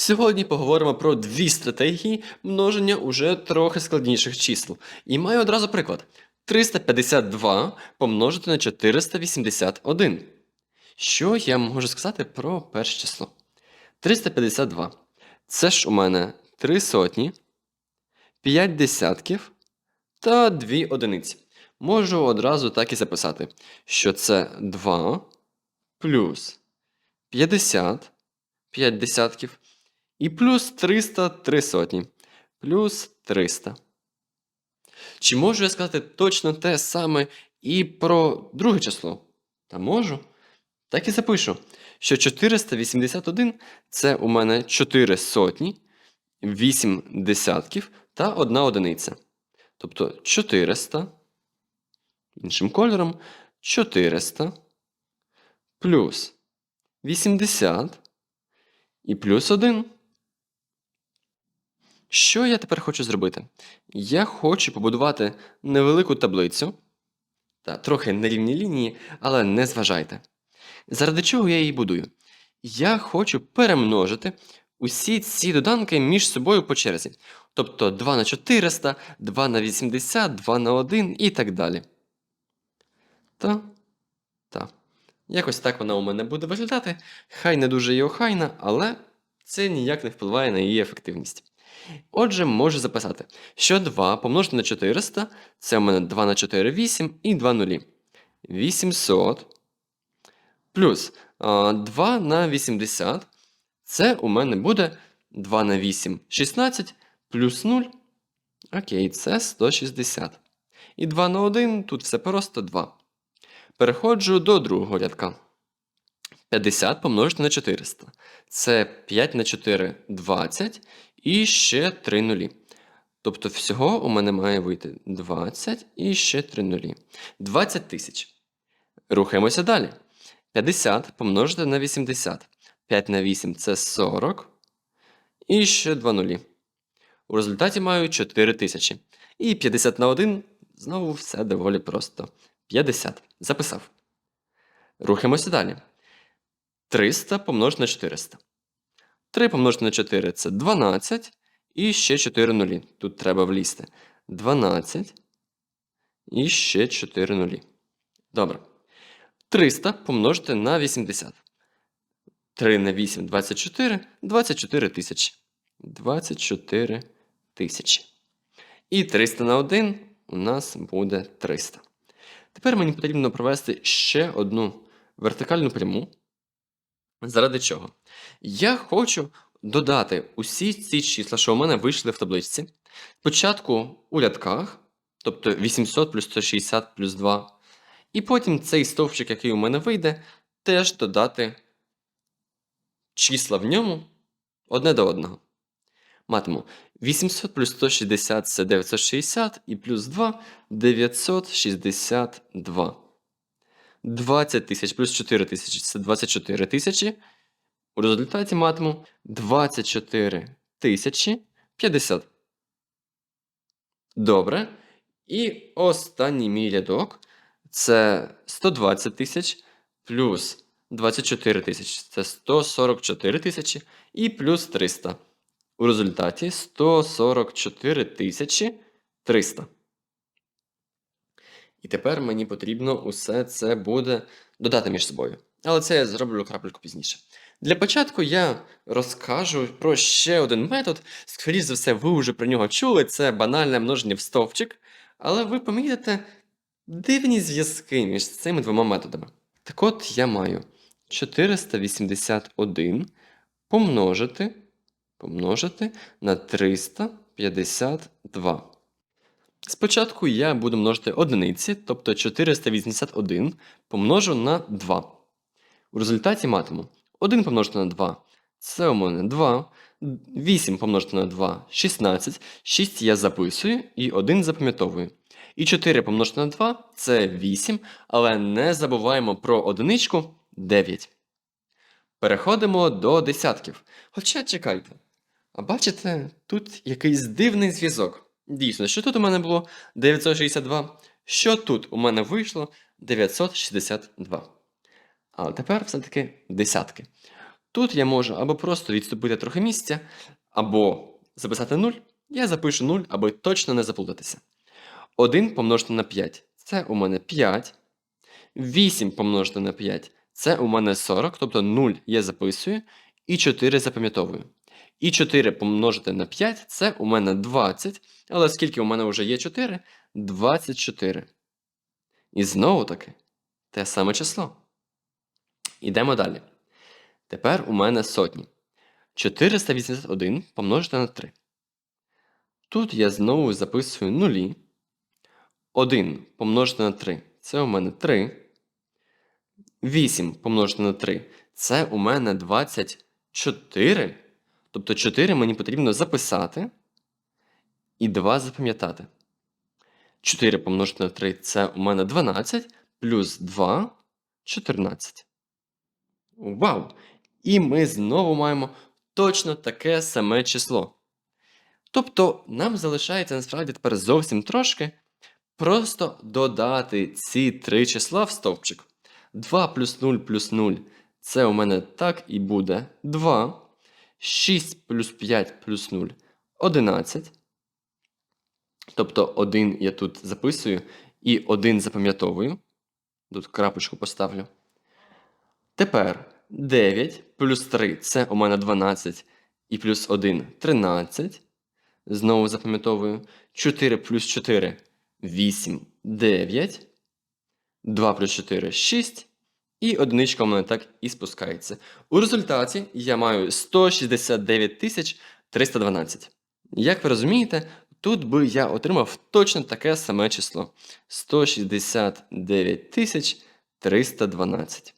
Сьогодні поговоримо про дві стратегії множення уже трохи складніших чисел. І маю одразу приклад: 352 помножити на 481. Що я можу сказати про перше число? 352. Це ж у мене 3 сотні, 5 десятків та 2 одиниці. Можу одразу так і записати, що це 2 плюс 50, 5 десятків, і плюс 300 3 сотні. Плюс 300. Чи можу я сказати точно те саме і про друге число? Та можу. Так і запишу, що 481 це у мене 4 сотні, 8 десятків та 1 одиниця. Тобто 400, іншим кольором, 400 плюс 80 і плюс 1. Що я тепер хочу зробити? Я хочу побудувати невелику таблицю, та трохи нерівні лінії, але не зважайте. Заради чого я її будую? Я хочу перемножити усі ці доданки між собою по черзі. Тобто 2 на 400, 2 на 80, 2 на 1 і так далі. Та, та. Якось так вона у мене буде виглядати. Хай не дуже і охайна, але це ніяк не впливає на її ефективність. Отже, можу записати, що 2 помножити на 400 це у мене 2 на 4 8 і 2 нулі. 800 плюс 2 на 80 це у мене буде 2 на 8 16 плюс 0. Окей, це 160. І 2 на 1 тут все просто 2. Переходжу до другого рядка. 50 помножити на 400. Це 5 на 4 20 і ще 3 нулі. Тобто всього у мене має вийти 20 і ще 3 нулі. 20 тисяч. Рухаємося далі. 50 помножити на 80. 5 на 8 це 40. І ще 2 нулі. У результаті маю 4 тисячі. І 50 на 1 знову все доволі просто. 50. Записав. Рухаємося далі. 300 помножити на 400. 3 помножити на 4 це 12. І ще 4 нулі. Тут треба влізти. 12. І ще 4 нулі. Добре. 300 помножити на 80. 3 на 8 24. 24 тисячі. 24 тисячі. І 300 на 1 у нас буде 300. Тепер мені потрібно провести ще одну вертикальну пряму. Заради чого? Я хочу додати усі ці числа, що у мене вийшли в табличці. Спочатку у рядках, тобто 800 плюс 160 плюс 2. І потім цей стовпчик, який у мене вийде, теж додати числа в ньому одне до одного. Матиму 800 плюс 160 це 960 і плюс 2 962. 20 тисяч плюс 4 тисячі це 24 тисячі. У результаті матиму 24 тисячі 50. Добре. І останній мій рядок це 120 тисяч плюс 24 тисячі. Це 144 тисячі і плюс 300. У результаті 144 тисячі 300. І тепер мені потрібно усе це буде додати між собою. Але це я зроблю крапельку пізніше. Для початку я розкажу про ще один метод. Скоріше за все, ви вже про нього чули. Це банальне множення в стовпчик. Але ви помітите дивні зв'язки між цими двома методами. Так от я маю 481 помножити, помножити на 352. Спочатку я буду множити одиниці, тобто 481 помножу на 2. У результаті матиму 1 помножити на 2 це у мене 2. 8 помножити на 2 16. 6 я записую і 1 запам'ятовую. І 4 помножити на 2 це 8, але не забуваємо про одиничку 9. Переходимо до десятків. Хоча чекайте. А бачите, тут якийсь дивний зв'язок. Дійсно, що тут у мене було 962, що тут у мене вийшло 962. Але тепер все-таки десятки. Тут я можу або просто відступити трохи місця, або записати 0. Я запишу 0, аби точно не заплутатися. 1 помножити на 5 це у мене 5. 8 помножити на 5 це у мене 40, тобто 0 я записую, і 4 запам'ятовую. І 4 помножити на 5 це у мене 20, але оскільки у мене вже є 4, 24. І знову таки те саме число. Ідемо далі. Тепер у мене сотні. 481 помножити на 3. Тут я знову записую нулі. 1 помножити на 3 це у мене 3. 8 помножити на 3 це у мене 24. Тобто 4 мені потрібно записати і 2 запам'ятати. 4 помножити на 3 це у мене 12, плюс 2 14. Вау! І ми знову маємо точно таке саме число. Тобто нам залишається насправді тепер зовсім трошки просто додати ці три числа в стовпчик. 2 плюс 0 плюс 0 це у мене так і буде 2. 6 плюс 5 плюс 0 11. Тобто 1 я тут записую і 1 запам'ятовую. Тут крапочку поставлю. Тепер 9 плюс 3 це у мене 12 і плюс 1 13. Знову запам'ятовую. 4 плюс 4 8, 9. 2 плюс 4 6. І одиничка у мене так і спускається. У результаті я маю 169 тисяч 312. Як ви розумієте, тут би я отримав точно таке саме число 169 тисяч 312.